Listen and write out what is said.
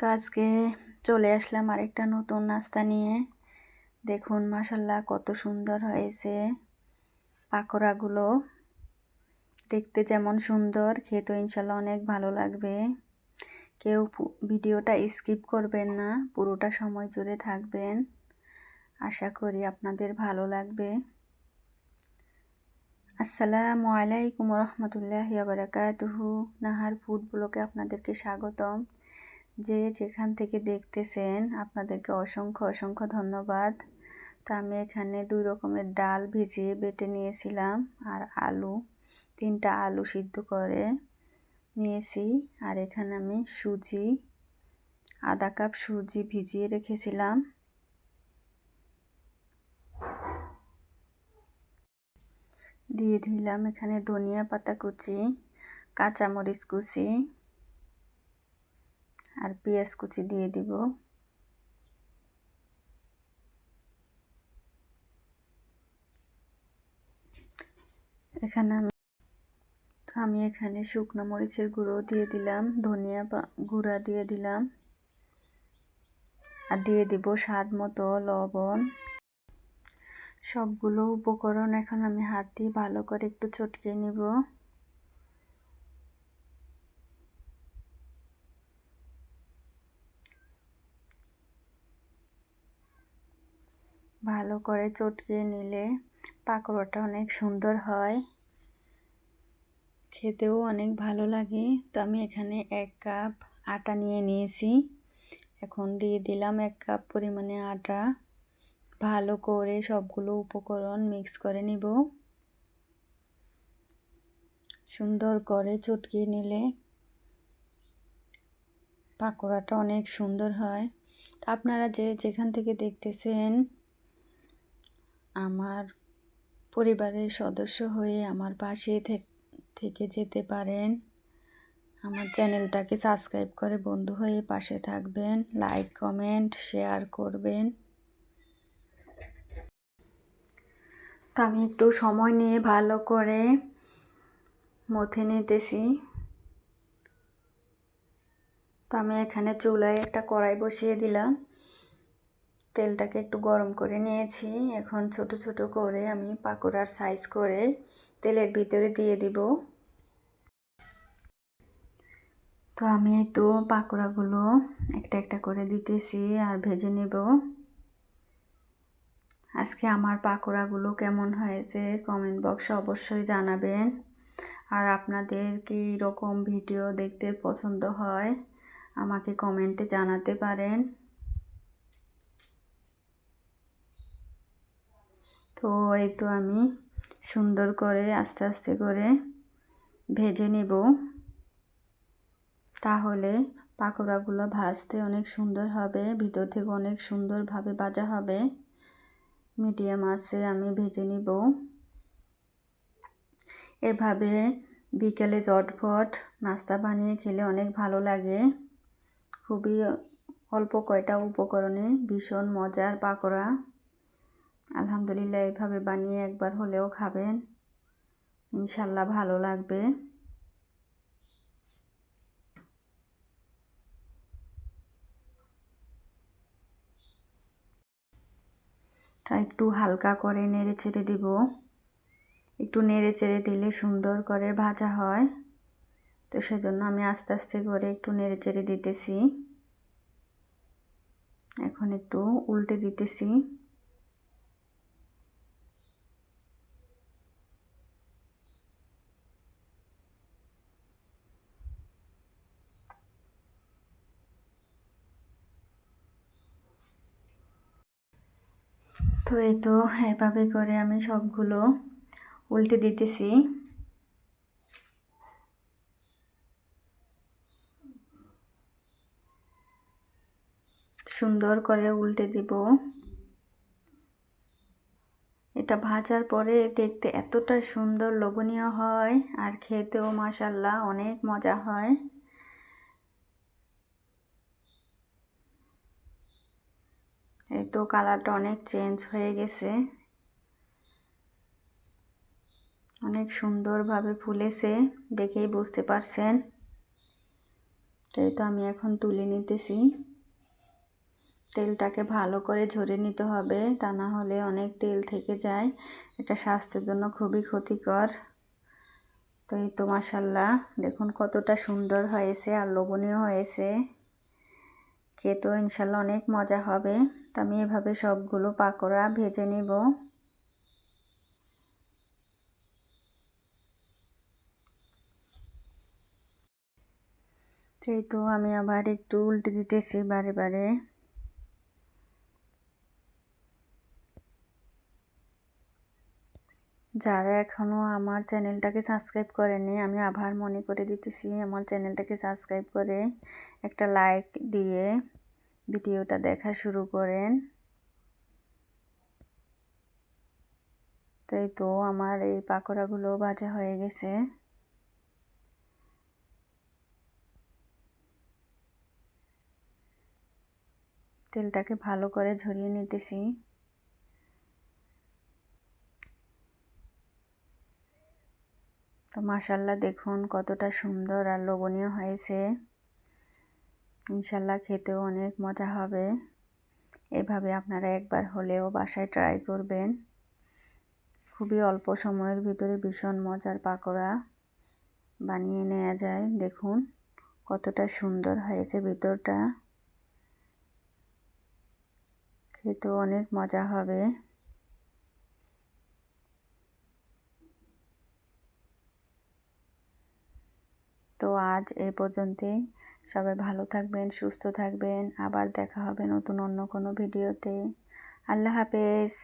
তো আজকে চলে আসলাম আরেকটা নতুন নাস্তা নিয়ে। দেখুন মাসাল্লাহ কত সুন্দর হয়েছে পাকোড়াগুলো। দেখতে যেমন সুন্দর খেতে ইনশাল্লাহ অনেক ভালো লাগবে। কেউ ভিডিওটা স্কিপ করবেন না, পুরোটা সময় জুড়ে থাকবেন। আশা করি আপনাদের ভালো লাগবে। আসসালামু আলাইকুম রহমতুল্লাহ বারাকাতুহু। নাহার ফুড ব্লকে আপনাদেরকে স্বাগতম। যে যেখান থেকে দেখতেছেন, আপনাদেরকে অসংখ্য অসংখ্য ধন্যবাদ। তা আমি এখানে দুই রকমের ডাল ভিজিয়ে বেটে নিয়েছিলাম আর আলু, তিনটা আলু সিদ্ধ করে নিয়েছি। আর এখানে আমি সুজি, আধা কাপ সুজি ভিজিয়ে রেখেছিলাম। দিয়ে দিলাম এখানে ধনিয়া পাতা কুচি, কাঁচামরিচ কুচি আর পেঁয়াজ কুচি দিয়ে দিব। এখানে আমি তো আমি এখানে শুকনো মরিচের গুঁড়ো দিয়ে দিলাম, ধনিয়া গুঁড়া দিয়ে দিলাম। আর দিয়ে দিব স্বাদ মতো লবণ। সবগুলো উপকরণ এখন আমি হাত দিয়ে ভালো করে একটু চটকে নিব। ভালো করে চটকে নিলে পাকোড়াটা অনেক সুন্দর হয়। খেতেও অনেক ভালো লাগে। তো আমি এখানে এক কাপ আটা নিয়ে নিয়েছি। এখন দিয়ে দিলাম এক কাপ পরিমাণে আটা। ভালো করে সবগুলো উপকরণ মিক্স করে নিব। সুন্দর করে চটকিয়ে নিলে পাকোড়াটা অনেক সুন্দর হয়। আপনারা যে যেখান থেকে দেখতেছেন আমার পরিবারের সদস্য হয়ে আমার পাশে থেকে যেতে পারেন। আমার চ্যানেলটাকে সাবস্ক্রাইব করে বন্ধু হয়ে পাশে থাকবেন। লাইক, কমেন্ট, শেয়ার করবেন। তো আমি একটু সময় নিয়ে ভালো করে মথে নিতেছি। তো আমি এখানে চুলায় একটা কড়াই বসিয়ে দিলাম। তেলটাকে একটু গরম করে নিয়েছি। এখন ছোট ছোট করে আমি পাকোড়ার সাইজ করে তেলের ভিতরে দিয়ে দিব। তো আমি এই তো পাকোড়াগুলো একটা একটা করে দিতেছি আর ভেজে নেব। আজকে আমার পাকোড়াগুলো কেমন হয়েছে কমেন্ট বক্সে অবশ্যই জানাবেন। আর আপনাদের কি রকম ভিডিও দেখতে পছন্দ হয়, আমাকে কমেন্টে জানাতে পারেন। তো এই তো আমি সুন্দর করে আস্তে আস্তে করে ভেজে নেব। তাহলে পাকোড়াগুলো ভাজতে অনেক সুন্দর হবে, ভিতর থেকে অনেক সুন্দরভাবে ভাজা হবে। মিডিয়াম আছে, আমি ভেজে নিব। এভাবে বিকেলে জটফট নাস্তা বানিয়ে খেলে অনেক ভালো লাগে। খুবই অল্প কয়টা উপকরণে ভীষণ মজার পাকোড়া। আলহামদুলিল্লাহ, এভাবে বানিয়ে একবার হলেও খাবেন। ইনশাল্লাহ ভালো লাগবে। তা একটু হালকা করে নেড়ে চেড়ে দিব। একটু নেড়ে চেড়ে দিলে সুন্দর করে ভাজা হয়। তো সেজন্য আমি আস্তে আস্তে করে একটু নেড়ে চেড়ে দিতেছি। এখন একটু উল্টে দিতেছি। তো এই তো, এভাবে করে আমি সবগুলো উল্টে দিতেছি। সুন্দর করে উল্টে দিব। এটা ভাজার পরে দেখতে এতটা সুন্দর, লোভনীয় হয়, আর খেতেও মাসাল্লাহ অনেক মজা হয়। এই তো কালারটা অনেক চেঞ্জ হয়ে গেছে। অনেক সুন্দরভাবে ফুলেছে, দেখেই বুঝতে পারছেন। তাই তো আমি এখন তুলে নিতেছি। তেলটাকে ভালো করে ঝরে নিতে হবে, তা না হলে অনেক তেল থেকে যায়। এটা স্বাস্থ্যের জন্য খুবই ক্ষতিকর। তো এই তো মাসাল্লাহ দেখুন কতটা সুন্দর হয়েছে আর লোভনীয় হয়েছে। খেতেও ইনশাল্লাহ অনেক মজা হবে। তো আমি এভাবে সবগুলো পাকোড়া ভেজে নিব। সেই তো আমি আবার একটু উল্টে দিতেছি বারে বারে। যারা এখনও আমার চ্যানেলটাকে সাবস্ক্রাইব করেনি আমি আবার মনে করে দিতেছি, আমার চ্যানেলটাকে সাবস্ক্রাইব করে একটা লাইক দিয়ে ভিডিওটা দেখা শুরু করেন। তাই তো আমার এই পাকোড়াগুলো ভাজা হয়ে গেছে। তেলটাকে ভালো করে ঝরিয়ে নিতেছি। তো মাসাল্লাহ দেখুন কতটা সুন্দর আর লোভনীয় হয়েছে। ইনশাল্লাহ খেতেও অনেক মজা হবে। এভাবে আপনারা একবার হলেও বাসায় ট্রাই করবেন। খুবই অল্প সময়ের ভিতরে ভীষণ মজার পাকোড়া বানিয়ে নেওয়া যায়। দেখুন কতটা সুন্দর হয়েছে ভিতরটা। খেতেও অনেক মজা হবে তো আজ এ পর্যন্তই। সবাই ভালো থাকবেন, সুস্থ থাকবেন। আবার দেখা হবে নতুন অন্য কোনো ভিডিওতে। আল্লাহ হাফেজ।